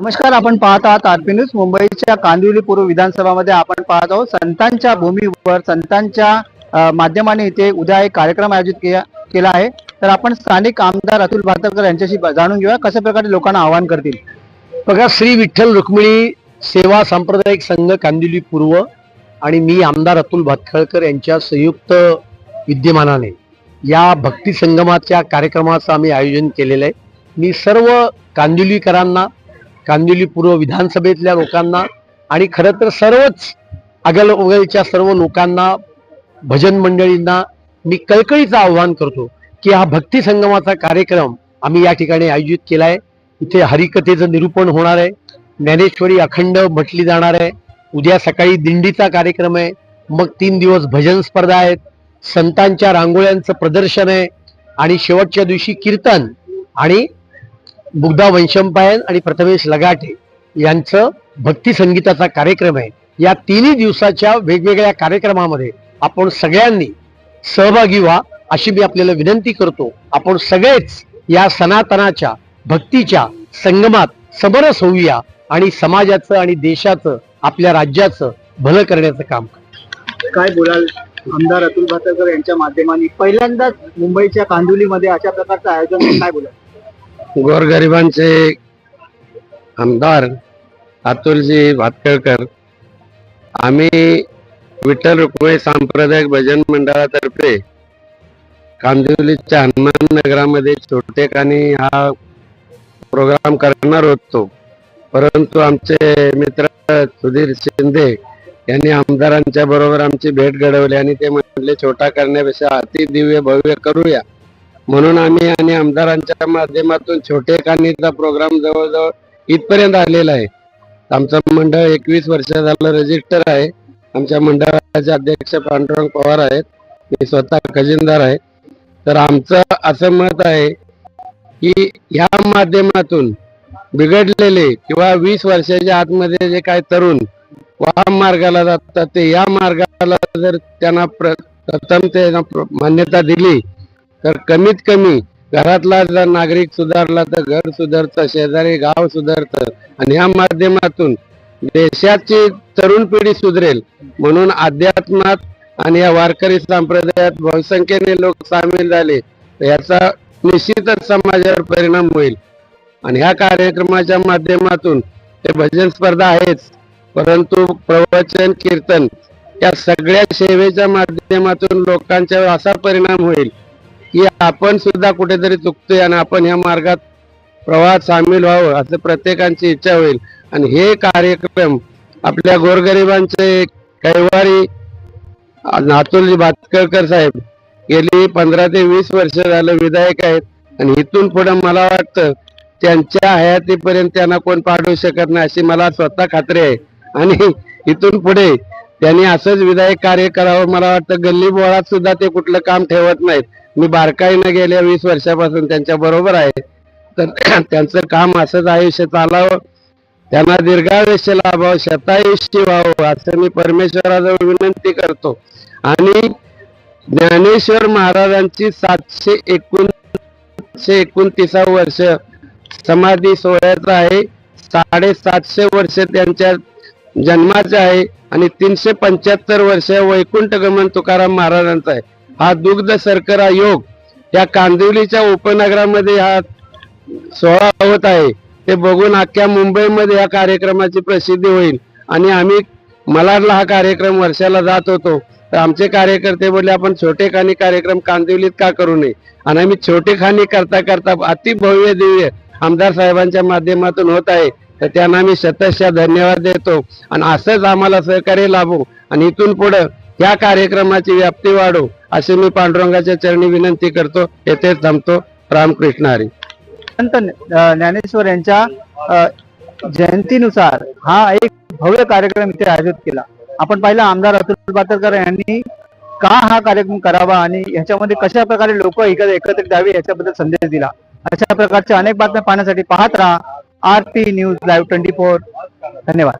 नमस्कार आपण पाहत आहात आरपी न्यूज. मुंबईच्या कांदिवली पूर्व विधानसभामध्ये आपण पाहत आहोत संतांच्या भूमीवर संतांच्या माध्यमाने इथे उद्या एक कार्यक्रम आयोजित केला केला आहे. तर आपण स्थानिक आमदार अतुल भातकर यांच्याशी जाणून घेऊया कशा प्रकारे लोकांना आवाहन करतील? बघा श्री विठ्ठल रुक्मिणी सेवा सांप्रदायिक संघ कांदिवली पूर्व आणि मी आमदार अतुल भातखळकर यांच्या संयुक्त विद्यमानाने या भक्ती संगमाच्या कार्यक्रमाचं आम्ही आयोजन केलेलं आहे. मी सर्व कांदिवलीकरांना कांदिवली पूर्व विधानसभेतल्या लोकांना आणि खरं तर सर्वच अगलवगलच्या सर्व लोकांना भजन मंडळींना मी कळकळीचं आव्हान करतो की हा भक्ती संगमाचा कार्यक्रम आम्ही या ठिकाणी आयोजित केला आहे इथे हरिकथेचं निरूपण होणार आहे. ज्ञानेश्वरी अखंड म्हटली जाणार आहे. उद्या सकाळी दिंडीचा कार्यक्रम आहे. मग तीन दिवस भजन स्पर्धा आहेत. संतांच्या रांगोळ्यांचं प्रदर्शन आहे. आणि शेवटच्या दिवशी कीर्तन आणि बुगदा वंशंपायन आणि प्रथमेश लगाटे यांचं भक्ती संगीताचा कार्यक्रम आहे. या तिन्ही दिवसाच्या वेगवेगळ्या कार्यक्रमामध्ये आपण सगळ्यांनी सहभागी व्हा अशी मी आपल्याला विनंती करतो. आपण सगळेच या सनातनाच्या भक्तीच्या संगमात समरस होऊया आणि समाजाचं आणि देशाचं आपल्या राज्याचं भलं करण्याचं काम काय बोलाल? आमदार अतुल भातकर यांच्या माध्यमाने पहिल्यांदाच मुंबईच्या कांदिवलीमध्ये अशा प्रकारचं आयोजन काय बोलाल? गोरगरिबांचे आमदार अतुलजी भातकळकर आम्ही विठ्ठल रुक्मिणी सांप्रदायिक भजन मंडळातर्फे कांदिवलीच्या हनुमान नगरामध्ये छोटेखानी हा प्रोग्राम करणार होतो. परंतु आमचे मित्र सुधीर शिंदे यांनी आमदारांच्या बरोबर आमची भेट घडवली आणि ते म्हटले छोटा करण्यापेक्षा अति दिव्य भव्य करूया. म्हणून आम्ही आणि आमदारांच्या माध्यमातून छोटे कानीचा प्रोग्राम जवळजवळ इथपर्यंत आलेला आहे. आमचं मंडळ एकवीस वर्ष झालं रजिस्टर आहे. आमच्या मंडळाचे अध्यक्ष पांडुरंग पवार आहेत. मी स्वतः खजिनदार आहे. तर आमचं असं मत आहे की या माध्यमातून बिघडलेले किंवा वीस वर्षाच्या आतमध्ये जे काय तरुण वाम मार्गाला जातात ते या मार्गाला जर त्यांना प्र- प्रथम त्यांना मान्यता दिली तर कमीत कमी घरातला जर नागरिक सुधारला तर घर सुधारतं शेजारी गाव सुधारतं आणि ह्या माध्यमातून देशाची तरुण पिढी सुधरेल म्हणून अध्यात्मात आणि या वारकरी संप्रदायात बहुसंख्येने लोक सामील झाले तर याचा निश्चितच समाजावर परिणाम होईल. आणि ह्या कार्यक्रमाच्या माध्यमातून ते भजन स्पर्धा आहेच परंतु प्रवचन कीर्तन या सगळ्या सेवेच्या माध्यमातून लोकांच्यावर असा परिणाम होईल की आपण सुद्धा कुठेतरी चुकतोय आणि आपण या मार्गात प्रवाहात सामील व्हावं असं प्रत्येकांची इच्छा होईल. आणि हे कार्यक्रम आपल्या गोरगरिबांचे कैवारी नातुलजी भातकळकर साहेब गेली पंधरा ते वीस वर्ष झालं विधायक आहेत. आणि इथून पुढे मला वाटतं त्यांच्या हयातीपर्यंत त्यांना कोण पाडू शकत नाही अशी मला स्वतः खात्री आहे. आणि इथून पुढे त्यांनी असंच विधायक कार्य करावं मला वाटतं. गल्ली बोळात सुद्धा ते कुठलं काम ठेवत नाहीत. मी बारकाईनं गेल्या वीस वर्षापासून त्यांच्या बरोबर आहे. तर त्यांचं काम असंच आयुष्य चालावं. त्यांना दीर्घायुष्य लाभावं शतायुष्य व्हावं असं मी परमेश्वराजवळ विनंती करतो. आणि ज्ञानेश्वर महाराजांची सातशे एकोणशे एकोणतीसा वर्ष समाधी सोहळ्याचं आहे. साडेसातशे वर्ष त्यांच्या जन्माचे आहे. आणि तीनशे पंच्याहत्तर वर्ष वैकुंठ गमन तुकाराम महाराजांचा आहे. हा दुग्ध सरकरा योग या कांदिवलीच्या उपनगरामध्ये हा सोहळा होत आहे. ते बघून अख्ख्या मुंबईमध्ये या कार्यक्रमाची प्रसिद्धी होईल. आणि आम्ही मलाडला हा कार्यक्रम वर्षाला जात होतो. तर आमचे कार्यकर्ते बोलले आपण छोटे खानी कार्यक्रम कांदिवलीत का करू नये? आणि आम्ही छोटे खानी करता करता अति भव्य दिव्य आमदार साहेबांच्या माध्यमातून होत आहे. तर त्यांना आम्ही शतशः धन्यवाद देतो. आणि असंच आम्हाला सहकार्य लाभू. आणि इथून पुढं या कार्यक्रमाची व्याप्ती वाढू. अशी मी पांडुरंगाच्या चरणी विनंती करतो येथे थांबतो. रामकृष्ण हरी. संत ज्ञानेश्वर यांच्या जयंतीनुसार हा एक भव्य कार्यक्रम इथे आयोजित केला. आपण पाहिलं आमदार अतुल भातकर यांनी का हा कार्यक्रम करावा आणि ह्याच्यामध्ये कशा प्रकारे लोक एकत्रित द्यावे याच्याबद्दल संदेश दिला. अशा प्रकारच्या अनेक बातम्या पाहण्यासाठी पाहत राहा. R P news live twenty four. धन्यवाद.